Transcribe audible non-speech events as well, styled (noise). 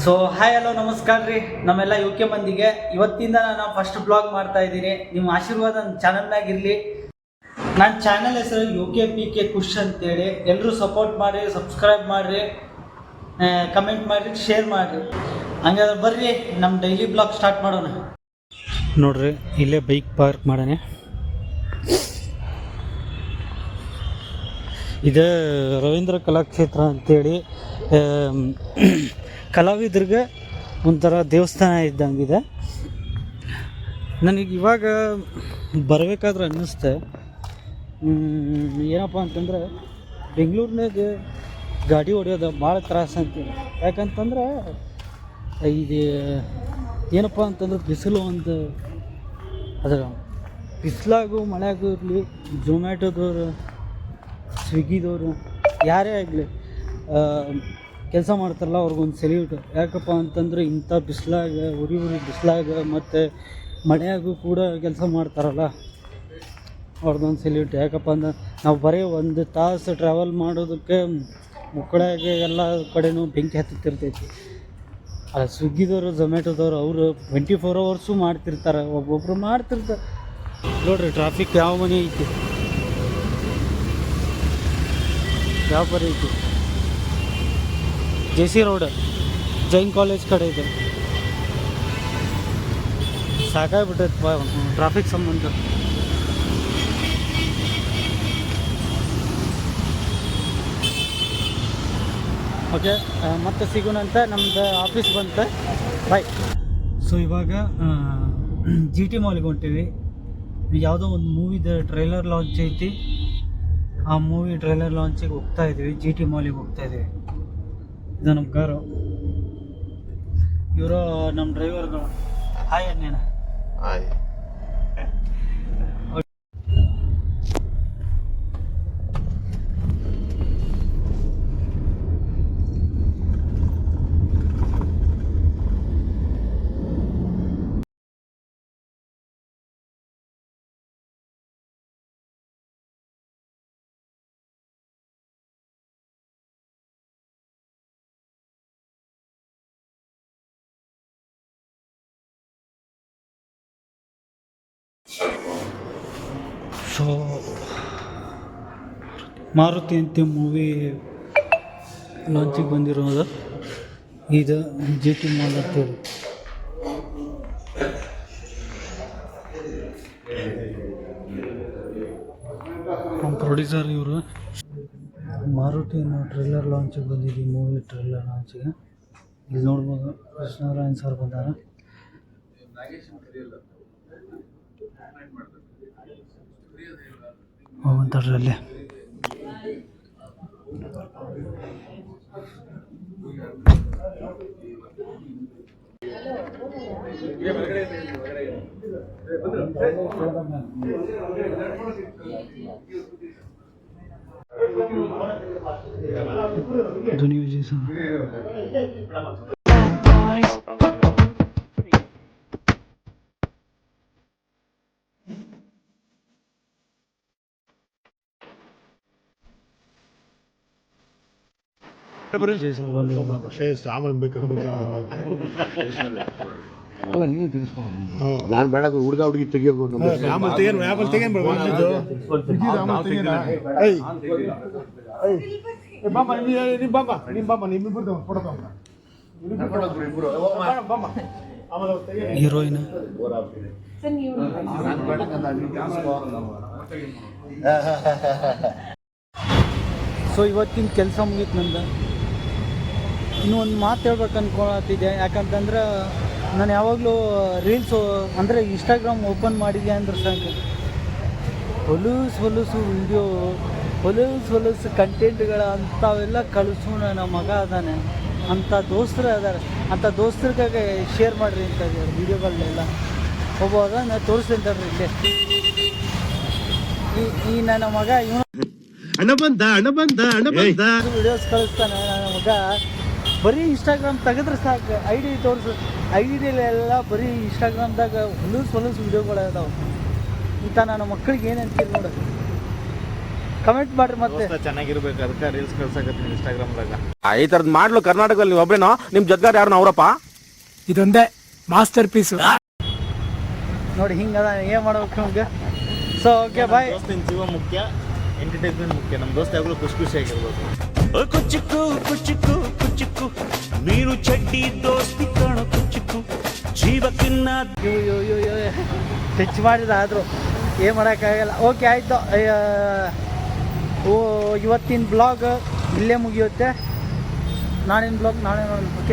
So hi hello ನಮಸ್ಕಾರ ರೀ. ನಮ್ಮೆಲ್ಲ ಯು ಕೆ ಮಂದಿಗೆ. ಇವತ್ತಿಂದ ನಾನು ಫಸ್ಟ್ ಬ್ಲಾಗ್ ಮಾಡ್ತಾ ಇದ್ದೀನಿ. ನಿಮ್ಮ ಆಶೀರ್ವಾದ ನನ್ನ ಚಾನಲ್ನಾಗಿರಲಿ ನನ್ನ ಚಾನಲ್ ಹೆಸರು U K P K Khush ಅಂತೇಳಿ. ಎಲ್ಲರೂ ಸಪೋರ್ಟ್ ಮಾಡಿರಿ ಸಬ್ಸ್ಕ್ರೈಬ್ ಮಾಡಿರಿ ಕಮೆಂಟ್ ಮಾಡಿರಿ ಶೇರ್ ಮಾಡಿರಿ. ಹಂಗಾದ್ರೆ ಬರ್ರಿ ನಮ್ಮ ಡೈಲಿ ಬ್ಲಾಗ್ ಸ್ಟಾರ್ಟ್ ಮಾಡೋಣ. ನೋಡ್ರಿ, ಇಲ್ಲೇ ಬೈಕ್ ಪಾರ್ಕ್ ಮಾಡೋಣ. ಇದು ರವೀಂದ್ರ ಕಲಾಕ್ಷೇತ್ರ ಅಂತೇಳಿ ಕಲಾವಿದ್ರಿಗೆ ಒಂಥರ ದೇವಸ್ಥಾನ ಇದ್ದಂಗಿದೆ. ನನಗೆ ಇವಾಗ ಬರಬೇಕಾದ್ರೆ ಅನ್ನಿಸ್ತೆ. ಏನಪ್ಪ ಅಂತಂದರೆ ಬೆಂಗಳೂರಿನಾಗ ಗಾಡಿ ಹೊಡೆಯೋದು ಭಾಳ ತ್ರಾಸ ಅಂತೀನಿ. ಯಾಕಂತಂದ್ರೆ ಇದು ಏನಪ್ಪ ಅಂತಂದ್ರೆ ಬಿಸಿಲು ಒಂದು ಅದರ ಬಿಸಿಲಾಗು ಮಳೆಯಾಗೂ ಇರಲಿ ಝೊಮ್ಯಾಟೋದವರು ಸ್ವಿಗ್ಗಿದವರು, ಯಾರೇ ಆಗಲಿ ಕೆಲಸ ಮಾಡ್ತಾರಲ್ಲ, ಅವ್ರಿಗೊಂದು ಸೆಲ್ಯೂಟ್. ಯಾಕಪ್ಪ ಅಂತಂದ್ರೆ ಇಂಥ ಬಿಸಿಲಾಗ, ಉರಿ ಉರಿ ಬಿಸಿಲಾಗ ಮತ್ತು ಮಳೆಯಾಗೂ ಕೂಡ ಕೆಲಸ ಮಾಡ್ತಾರಲ್ಲ, ಅವ್ರದ್ದೊಂದು ಸೆಲ್ಯೂಟ್. ಯಾಕಪ್ಪ ಅಂದ್ರೆ ನಾವು ಬರೀ ಒಂದು ತಾಸು ಟ್ರಾವೆಲ್ ಮಾಡೋದಕ್ಕೆ ಮುಕ್ಕಳಾಗೆ ಎಲ್ಲ ಕಡೆನೂ ಬೆಂಕಿ ಹತ್ತುತ್ತಿರ್ತೈತಿ. ಆ ಸ್ವಿಗ್ಗಿದವರು ಝೊಮ್ಯಾಟೋದವರು ಅವರು ಟ್ವೆಂಟಿ ಫೋರ್ ಅವರ್ಸು ಮಾಡ್ತಿರ್ತಾರೆ, ಒಬ್ಬೊಬ್ರು ಮಾಡ್ತಿರ್ತಾರೆ. ನೋಡ್ರಿ ಟ್ರಾಫಿಕ್ ಯಾವ ಮನೆ ಐತಿ? ಯಾವ ಪರಿ ಐತಿ? J C road, Jain college ಕಡೆ ಇದೆ. ಸಾಕಾಗ್ಬಿಟ್ಟೈತೆ ಟ್ರಾಫಿಕ್ ಸಂಬಂಧ. ಓಕೆ ಮತ್ತೆ ಸಿಗೋಣಂತ ನಮ್ದು ಆಫೀಸ್ ಬಂತ. ಬಾಯ್ ಸೊ ಇವಾಗ ಜಿ ಟಿ ಮಾಲಿಗೆ ಹೊಂಟೀವಿ. ಯಾವುದೋ ಒಂದು ಮೂವಿದ ಟ್ರೈಲರ್ ಲಾಂಚ್ ಐತಿ. ಆ ಮೂವಿ ಟ್ರೈಲರ್ ಲಾಂಚಿಗೆ ಹೋಗ್ತಾ ಇದ್ದೀವಿ ಜಿ ಟಿ ಮಾಲಿಗೆ ಹೋಗ್ತಾ ಇದ್ದೀವಿ ಇದು ನಮ್ಮ ಕಾರು ಇವರು ನಮ್ಮ ಡ್ರೈವರ್ಗಳು ಹಾಯ್ ಅನ್ನೇನ Ay. ಸೊ, ಮಾರುತಿ ಅಂತ ಮೂವಿ ಲಾಂಚಿಗೆ ಬಂದಿರೋದು. ಇದು ಜಿ ಟಿ ಮಾಲ್ ನಮ್ಮ ಪ್ರೊಡ್ಯೂಸರ್ ಇವರು. ಮಾರುತಿ ಅನ್ನೋ ಟ್ರೈಲರ್ ಲಾಂಚಿಗೆ ಬಂದಿದ್ದೀವಿ ಮೂವಿ ಟ್ರೈಲರ್ ಲಾಂಚಿಗೆ ಇಲ್ಲಿ ನೋಡ್ಬೋದು ಕೃಷ್ಣನಾರಾಯಣ್ ಸರ್ ಬಂದಾರ. ಹೋಗಂತಾರ್ರಿ ಅಲ್ಲಿ ಧ್ವನಿ ವಿಜಯ್ ಸರ್ ಬೇಕು (laughs) ನಾನು ಬೇಡ ಹುಡುಗ ಹುಡುಗಿ ತೆಗಿಯೋದು ಹೀರೋಯಿನ್. ಸೊ ಇವತ್ತಿನ ಕೆಲಸ ಮುಗೀತು ನಂದು? ಇನ್ನೂ ಒಂದು ಮಾತು ಹೇಳ್ಬೇಕು ಅನ್ಕೊಳತ್ತಿದ್ದೆ. ಯಾಕಂತಂದ್ರೆ ನಾನು ಯಾವಾಗಲೂ ರೀಲ್ಸು ಅಂದರೆ ಇನ್ಸ್ಟಾಗ್ರಾಮ್ ಓಪನ್ ಮಾಡಿದ್ದೆ ಅಂದ್ರೆ ಸಾಕು. ಹೊಲಸು ಹೊಲಸು ವಿಡಿಯೋ ಹೊಲಸು ಹೊಲಸು ಕಂಟೆಂಟ್ಗಳ ಅಂಥವೆಲ್ಲ ಕಳಿಸು ನಮ್ಮ ಮಗ ಅದಾನೆ. ಅಂಥ ದೋಸ್ತರು ಅದಾರೆ. ಅಂಥ ದೋಸ್ತರಿಗಾಗೆ ಶೇರ್ ಮಾಡಿರಿ ಅಂತ ವಿಡಿಯೋಗಳನ್ನೆಲ್ಲ ಒಬ್ಬ ನಾ ತೋರಿಸ್ತೀನಿ ಇಲ್ಲೇ. ಈ ಈ ನನ್ನ ಮಗ ಇವನು ಅಣ್ಣ ಬಂದ ಅಣ್ಣ ಬಂದ ಅಣ್ಣ ಬಂದ. ವಿಡಿಯೋಸ್ ಕಳಿಸ್ತಾನೆ ನನ್ನ ಮಗ. ಬರೀ ಇನ್ಸ್ಟಾಗ್ರಾಮ್ ತೆಗೆದ್ರೆ ಸಾಕು. ಐ ಡಿ ತೋರಿಸು. ಐ ಡಿಲೆಲ್ಲ ಬರೀ ಇನ್ಸ್ಟಾಗ್ರಾಮ್ದಾಗ ಹೊಲಸು ಹೊಲಸು ವಿಡಿಯೋಗಳು ಅದಾವೆ. ಇಂಥ ನಾನು ಮಕ್ಕಳಿಗೆ ಏನು ಅಂತೀರಿ ನೋಡು. ಕಮೆಂಟ್ ಮಾಡ್ರಿ ಮತ್ತೆ. ದೋಸ್ತ ಚೆನ್ನಾಗಿರ್ಬೇಕು. ಅದಕ್ಕೆ ರೀಲ್ಸ್ ಕಳ್ಸಕತ್ತೀನಿ ಇನ್ಸ್ಟಾಗ್ರಾಮ್ದಾಗ ಈ ಥರದ್ದು ಮಾಡ್ಲು ಕರ್ನಾಟಕದಲ್ಲಿ ನೀವು ಒಬ್ಬರೇನೋ ನಿಮ್ಮ ಜೊತೆಗಾರ ಯಾರು ಅವರಪ್ಪ ಇದೊಂದೇ ಮಾಸ್ಟರ್ ಪೀಸ್ ನೋಡಿ ಹಿಂಗದ ಏನು ಮಾಡ್ಬೇಕು ನಮ್ಗೆ? ಸೊ ಓಕೆ ಬಾಯ್ ದೋಸ್ತಿನ ಜೀವ ಮುಖ್ಯ. ಎಂಟರ್ಟೈನ್ಮೆಂಟ್ ಮುಖ್ಯ. ನಮ್ಮ ದೋಸ್ತ ಯಾವಾಗಲೂ ಖುಷಿ ಖುಷಿಯಾಗಿರ್ಬೋದು. ಕುಚ್ಚುಕ್ಕು ಕುಚ್ಚುಕು ಕುಚ್ಚುಕು ನೀನು ಚಡ್ಡಿ ದೋಸ್ತಿ ಕಾಣೋ ಕುಚ್ಚುಕು ಜೀವಕ್ಕಿನ್ನ ಅಯ್ಯೋ ಅಯ್ಯೋ ಯೋ ಯೋ ಟಚ್ ಮಾಡಿದ ಆದರೂ ಏನು ಮಾಡೋಕ್ಕಾಗಲ್ಲ. ಓಕೆ ಆಯಿತು. ಓ ಇವತ್ತಿನ ಬ್ಲಾಗ್ ಇಲ್ಲೇ ಮುಗಿಯುತ್ತೆ. ನಾಳಿನ ಬ್ಲಾಗ್ ನಾಳೆ ಓಕೆ